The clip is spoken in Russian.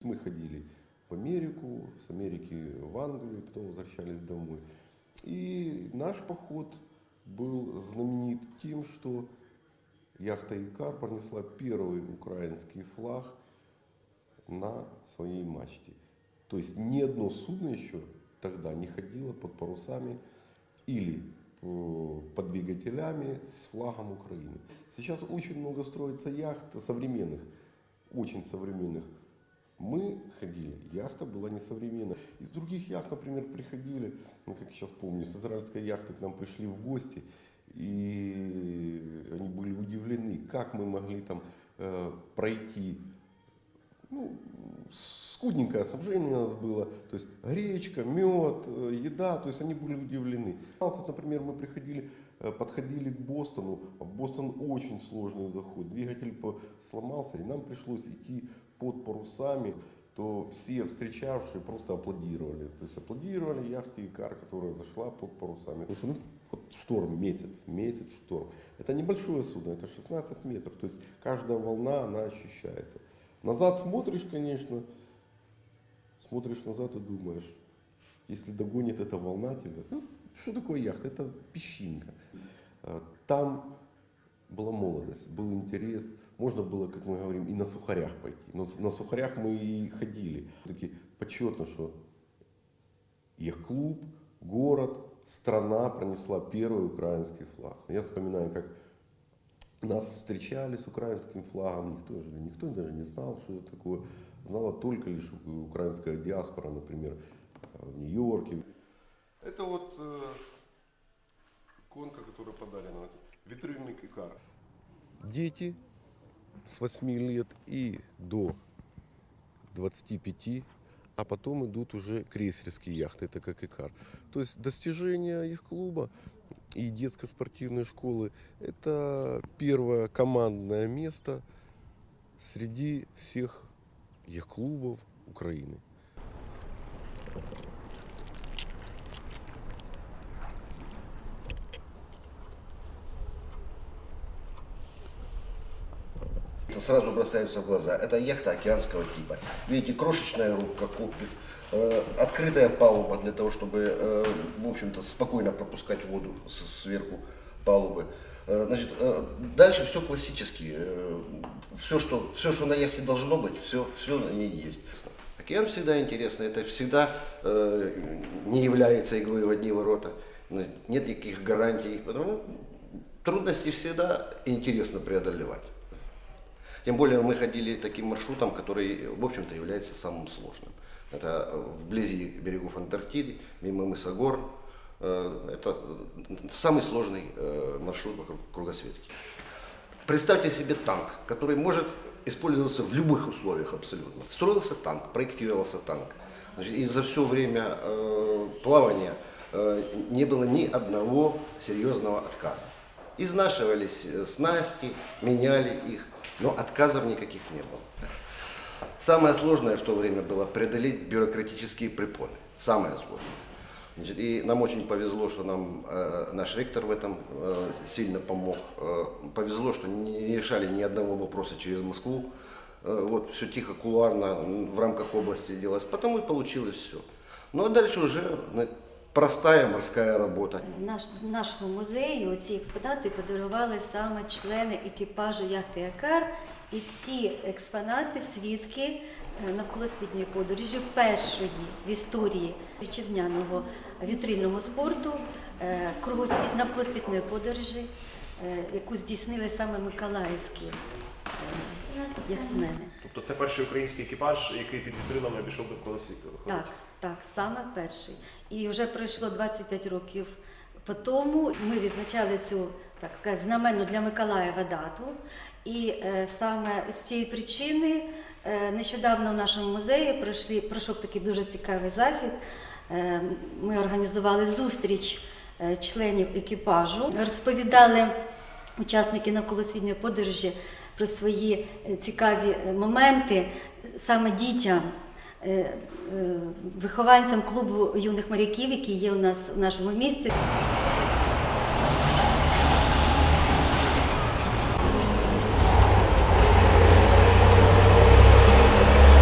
Мы ходили в Америку, с Америки в Англию, потом возвращались домой. И наш поход был знаменит тем, что яхта Икар пронесла первый украинский флаг на своей мачте. То есть ни одно судно еще тогда не ходило под парусами или э, под двигателями с флагом Украины. Сейчас очень много строится яхт современных, очень современных. Мы ходили, яхта была несовременная. Из других яхт, например, приходили, ну, как сейчас помню, с израильской яхты к нам пришли в гости, и они были удивлены, как мы могли там э, пройти. Ну, скудненькое снабжение у нас было, то есть гречка, мед, э, еда, то есть они были удивлены. Вот, например, мы приходили, э, подходили к Бостону, а в Бостон очень сложный заход, двигатель сломался, и нам пришлось идти под парусами, то все встречавшие просто аплодировали. То есть аплодировали яхте Икар, которая зашла под парусами. Потому что, ну, вот шторм, месяц, месяц шторм. Это небольшое судно, это 16 метров. То есть каждая волна, она ощущается. Назад смотришь, конечно, смотришь назад и думаешь, если догонит эта волна тебя, ну, что такое яхта? Это песчинка. А, Там была молодость, был интерес. Можно было, как мы говорим, и на сухарях пойти. Но на сухарях мы и ходили. Все-таки почетно, что их клуб, город, страна пронесла первый украинский флаг. Я вспоминаю, как нас встречали с украинским флагом, никто, же, никто даже не знал, что это такое. Знала только лишь украинская диаспора, например, в Нью-Йорке. Это вот э, иконка, которая подарена, витринный Икар. Дети с 8 лет и до 25, а потом идут уже крейсерские яхты, это как Икар. То есть достижения их клуба и детско-спортивной школы – это первое командное место среди всех их клубов Украины. Это сразу бросается в глаза. Это яхта океанского типа. Видите, крошечная рубка, кокпит, э, открытая палуба для того, чтобы, э, в общем-то, спокойно пропускать воду сверху палубы. Э, Значит, дальше все классически. Все что, все, что на яхте должно быть, все, все на ней есть. Океан всегда интересно, это всегда э, не является игрой в одни ворота. Нет никаких гарантий. Потому трудности всегда интересно преодолевать. Тем более мы ходили таким маршрутом, который, в общем-то, является самым сложным. Это вблизи берегов Антарктиды, мимо мыса Гор. Э, Это самый сложный э, маршрут вокруг кругосветки. Представьте себе танк, который может использоваться в любых условиях абсолютно. Строился танк, проектировался танк. Значит, и за все время э, плавания э, не было ни одного серьезного отказа. Изнашивались э, снасти, меняли их, но отказов никаких не было. Самое сложное в то время было преодолеть бюрократические препоны. Самое сложное. Значит, и нам очень повезло, что нам э, наш ректор в этом э, сильно помог. Э, повезло, что не решали ни одного вопроса через Москву. Э, вот все тихо, кулуарно м, в рамках области делалось. Потому и получилось все. Ну а дальше уже простая морская работа. Наш, нашому музею ці експонати подарували саме члени екіпажу яхти Якар. І ці експонати свідки е, навколосвітньої подорожі першої в історії вітчизняного вітрильного спорту, е, кругосвіт, навколосвітної подорожі, е, яку здійснили саме миколаївські е, яхтсмени. Тобто це перший український екіпаж, який під вітринами обійшов довкола світу. виходить? Так, так, саме перший. І вже пройшло 25 років по тому. Ми відзначали цю так сказати, знаменну для Миколаєва дату. І е, саме з цієї причини е, нещодавно в нашому музеї пройшли, пройшов такий дуже цікавий захід. Е, ми організували зустріч е, членів екіпажу, розповідали учасники навколосвітньої подорожі про свої е, цікаві е, моменти саме дітям. е, Вихованцям клубу юних моряків, який є у нас у нашому місці.